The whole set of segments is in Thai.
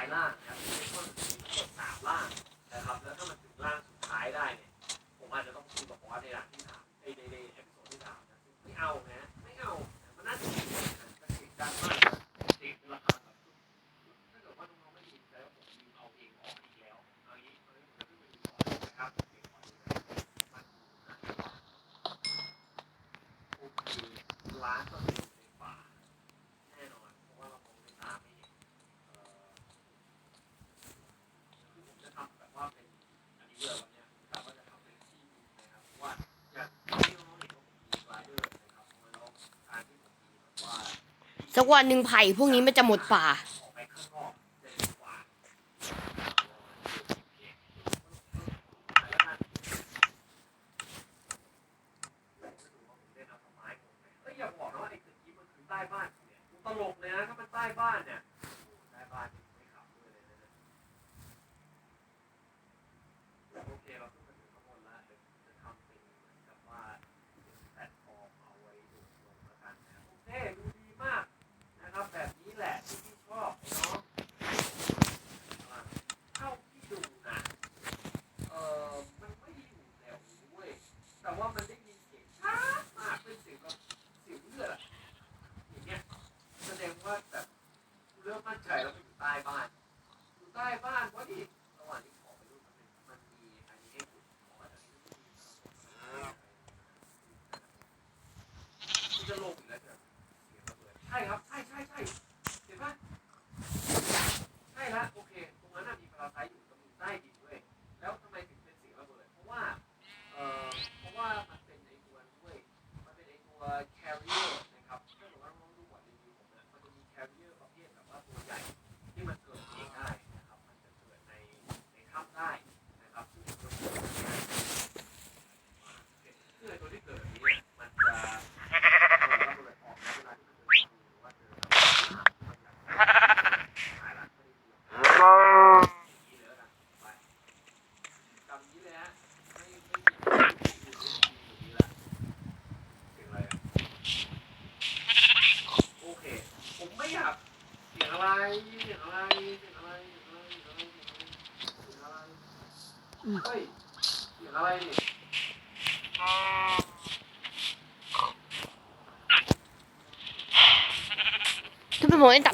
ายล่างครับเป็นข้อที่สามล่างนะครับ แล้วถ้ามันถึงล่างสุดท้ายได้เนี่ย ผมอาจจะต้องคุยบอกว่าในหลังที่สามในในในเอพิโซดที่สามนะไม่เอานะไม่เอามันน่าจะติดนะมันติดกังมากติดราคาแบบถ้าเกิดว่าน้องๆไม่ยินแล้วผมยิงเอาเองออกอีกแล้วเอางี้ตอนนี้จะขึ้ดูก่อนนะครับล้านต่อ สักวันหนึ่งไผ่พวกนี้มันจะหมดป่า ใช่ครับ ใช่ใช่ใช่เห็นปะใช่ละโอเค ตรงนั้นมีพลาไซต์อยู่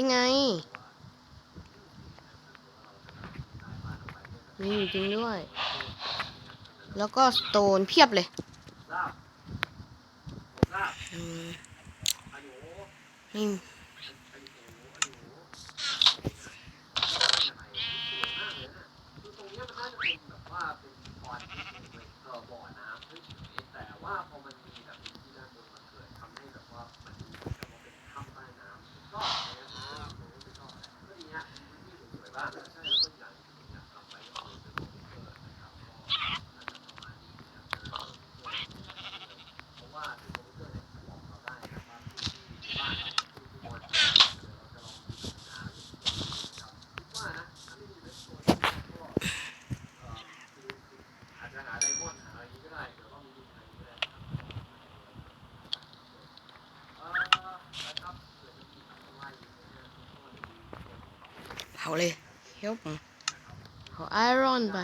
นี่ไง มีอยู่จริงด้วย แล้วก็สโตนเพียบเลยนี่าเลยเฮ้ยผมเผาไอรอนไป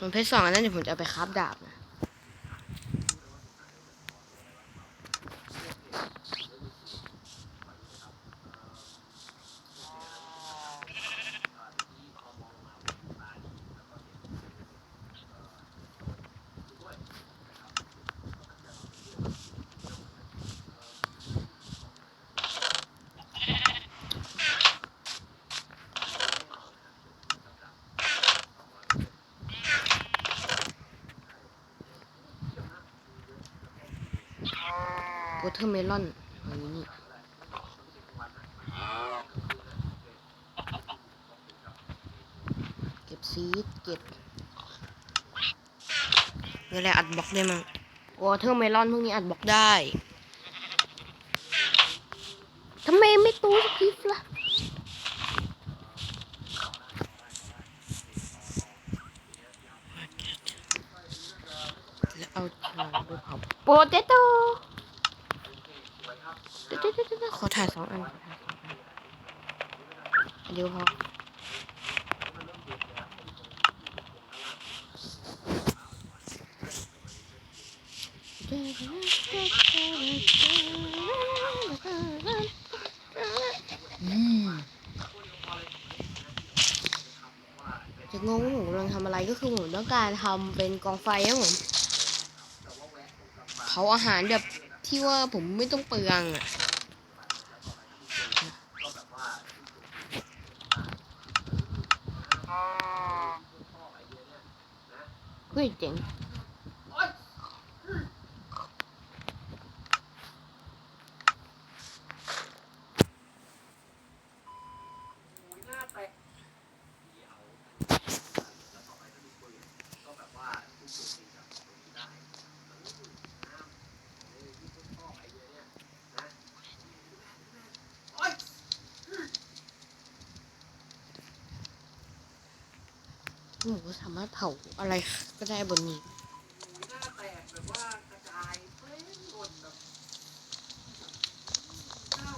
มันเพชรสองอันนั้นเดี๋ยวผมจะไปคราฟดาบนะ วอเทอร์เมลอนอันนี้เก็บซีดเก็บเวลาอัดบล็อกได้มั้งวอเทอร์เมลอนพวกนี้อัดบล็อกได้ทำไมไม่ตู้สกิฟล่ะแล้วเอาชาไปเผาโปเตโต้ เดี๋ยวเดี๋ยวเดี๋ยวเดี๋ยวขอถ่ายสองอันขอถ่ายสองอันอันเดียวพออืม จะงงว่าผมกำลังทำอะไรก็คือผมต้องการทำเป็นกองไฟครับผมเผาอาหารแบบที่ว่าผมไม่ต้องเปลืองอะเฮ้ยเจ๋ง อุ้ยหน้าแตกเดี๋ยวแล้วต่อไปถ้ามีปืนก็แบบว่าทุกตัวจริงกับตรงนี้ได้อืมน้ำเออที่ผมชอบไอเดียเนี่ยนะโอ๊ย ผมก็สามารถเผาอะไรก็ได้บนนี้เอา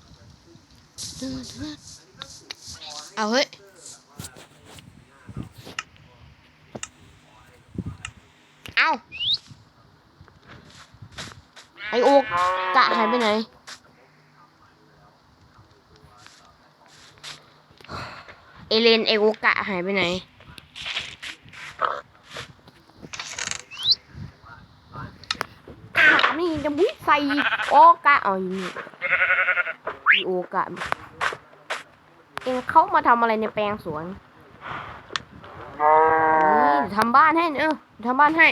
เราจะขึ้นเอาเฮ้ย เอาไอโอกกะหายไปไหน เอเลนไอโอกะหายไปไหนถามนี่จะบุ้ยใส่โอกะอาอยู่นี่อีโอกะ เองเข้ามาทำอะไรในแปลงสวนนี่ทำบ้านให้เออทำบ้านให้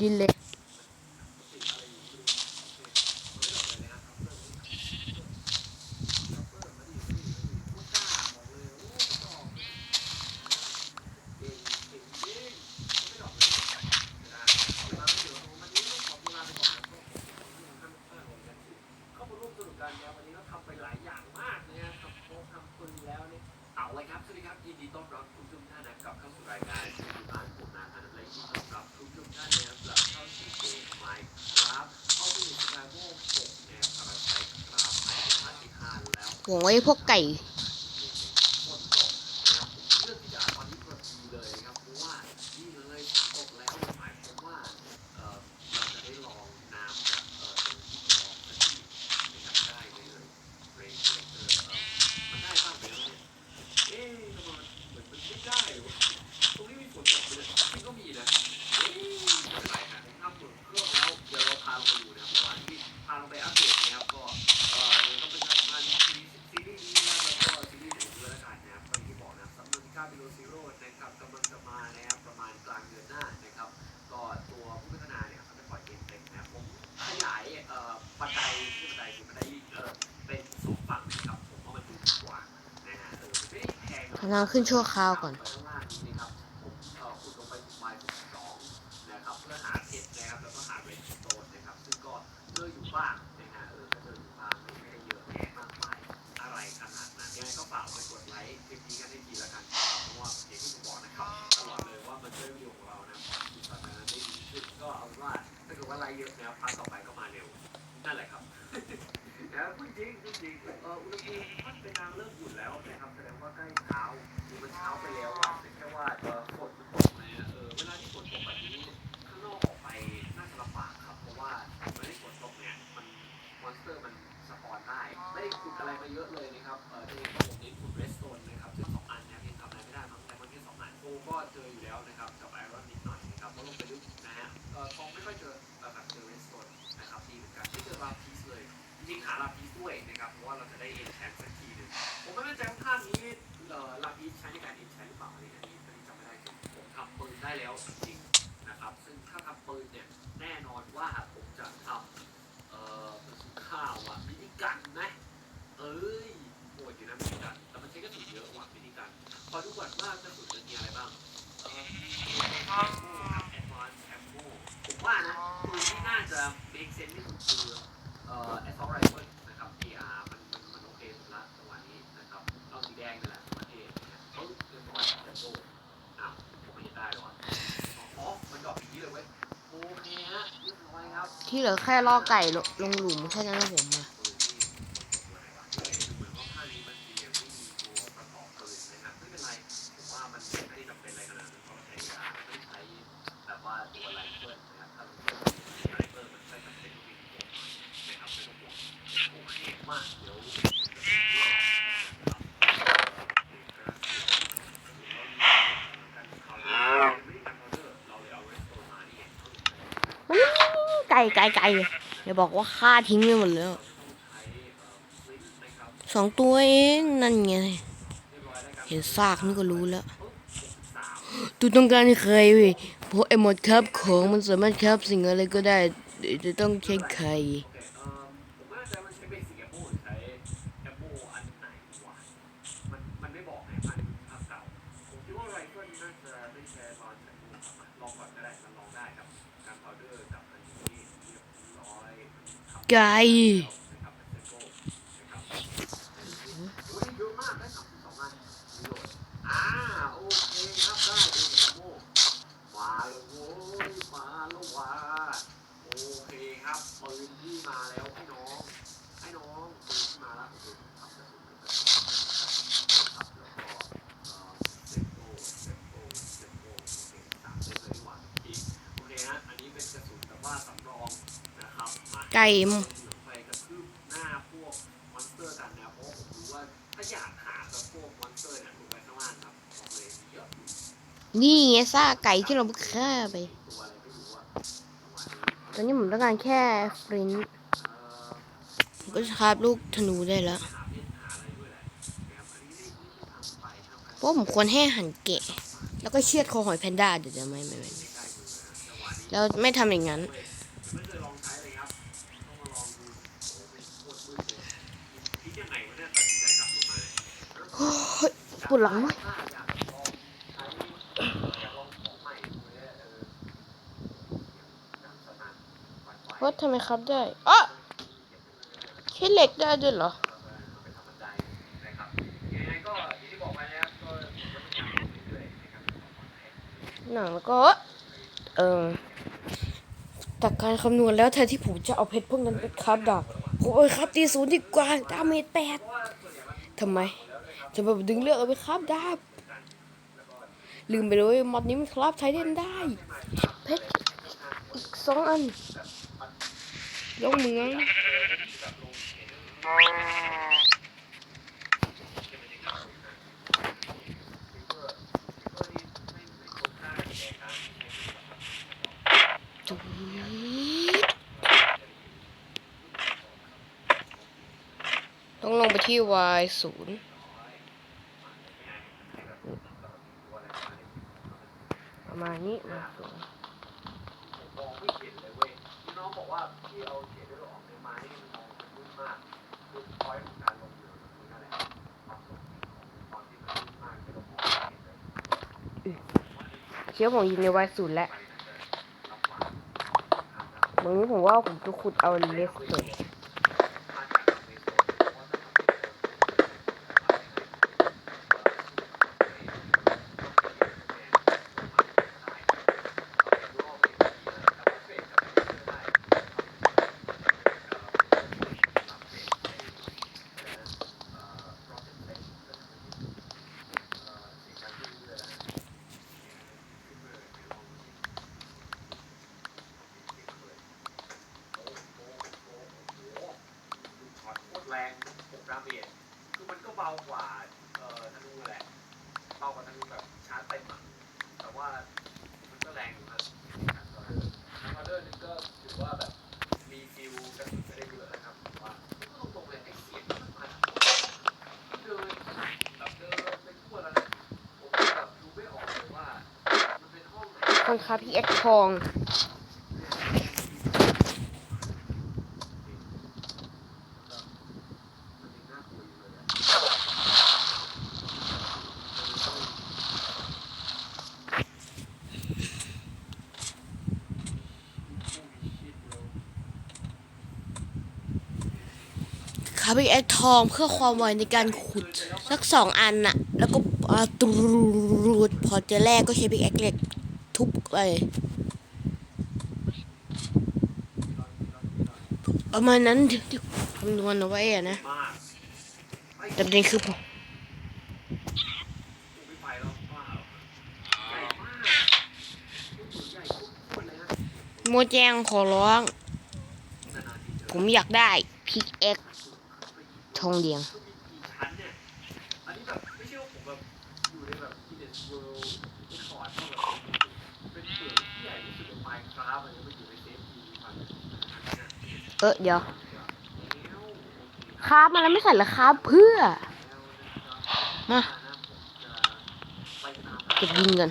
ขุ วเดี๋ยวเราพาลงไปดูนะครับระหว่างที่พาลงไปอัปเดตนะครับก็เอ่อต้องเป็นการทำงานซีรีส์ซีรีส์นี้นะครับ ค่าบิโลซิโร่นะครับกำลังจะมานะครัประมาณกลางเดือนหน้านะครับก็ตัวผู้พัฒนาเนี่ยเขาจะปล่อยเกมเต็มนะผมขยายเอ่อปัจจัยที่ปัจจัยคือปัจจัยเอ่อเป็นสองฝั่งนะครับผมว่ามันดูดีกว่านะฮะเออไม่แพงหรเราขึ้นชั่วคราวก่อน แล้วนะครับกับไอรอนนิดหน่อยนะครับก็ลงไปด้วนะฮะทองไม่ค่อยเจอแบบเจอเรสโซนนะครับดีเหมือนกันไม่เจอลาพีสเลยจริงหาลาพีสด้วยนะครับเพราะว่าเราจะได้เอ็นแทนสักทีหนึ่งผมไม่แน่ใจว่าท่านี้ลาพีสใช้ในการเอ็นแทนหรือเปล่าอันนี้อันนี้จำไม่ได้ผมทำปืนได้แล้วจริงนะครับ ซึ่งถ้าทำปืนเนี่ยแน่นอนว่า ที่เหลือแค่ล่อไก่ลงหลุมแค่นั้นนะผม ไกลไกลไกอย่าบอกว่าฆ่าทิ้งไปหมดแล้วสองตัวเองนั่นไง เห็นซากนี่ก็รู้แล้วตูต้องการใครใครเพราะไอ้หมดครับของมันสามารถครับสิ่งอะไรก็ได้จะต้องใช้ใครลองก่อนก็ได้ 介 ไก่นี่ไงซ่าไก่ที่เราฆ่าไป ตอนนี้ผมต้องการแค่ฟรินก็จะคาบลูกธนูได้แล้วเพราะผมควรให้หันแกะ แล้วก็เชียดคอหอยแพนด้าเดี๋ยวจะไม่ไม่ไม่แล้วไม่ทำอย่างนั้น ปวดหลังไหมว่าทำไมครับได้อะแค่เหล็กได้ด้วยเหรอหนังแล้วก็ เออจากการคำนวณแล้วแทนที่ผมจะเอาเพชรพวกนั้นไปคราบดาบ โอ้ยครับตีศูนย์ดีกว่าดาเมจแปดทำไมทำไมดึงเลือกเอาไปครับดาบลืมไปเลยมอดนี้มันครับใช้เล่นได้เพชรอีกสองอันลงเมือง ที่ y ศูนย์ประมาณนี้นะมองไม่เห็นเลยเว้ยน้องบอกว่าพี่เอาเขียนยของการลงเดือยนะแหละเชื่อผมยินใน y ศูนย์แล้ววันนี้ผมว่าผมจะขุดเอาเลสเตอ คนครับพี่เอ็ดทองคร์บิกแอคทองเพื่อความไวในการขุด สักสองอันน่ะ แล้วก็ตรูดพอเจอแรกก็ใช้บิ๊กแอคเล็ก ไปประมาณนั้นที่คำนวณเอาไว้อะนะแต่ประเด็คือผมโมแจงขอร้อง ผมอยากได้พิกเอ็กทองเดียง เออเดี๋ยวครับมันแล้วไม่ใส่หรอครับเพื่อ มา เก็บยิงกัน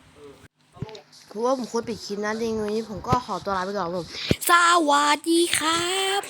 คือว่าผมควรปิดคลิปนะจริงวันนี้ผมก็ขอตัวลาไปก่อนผม สวัสดีครับ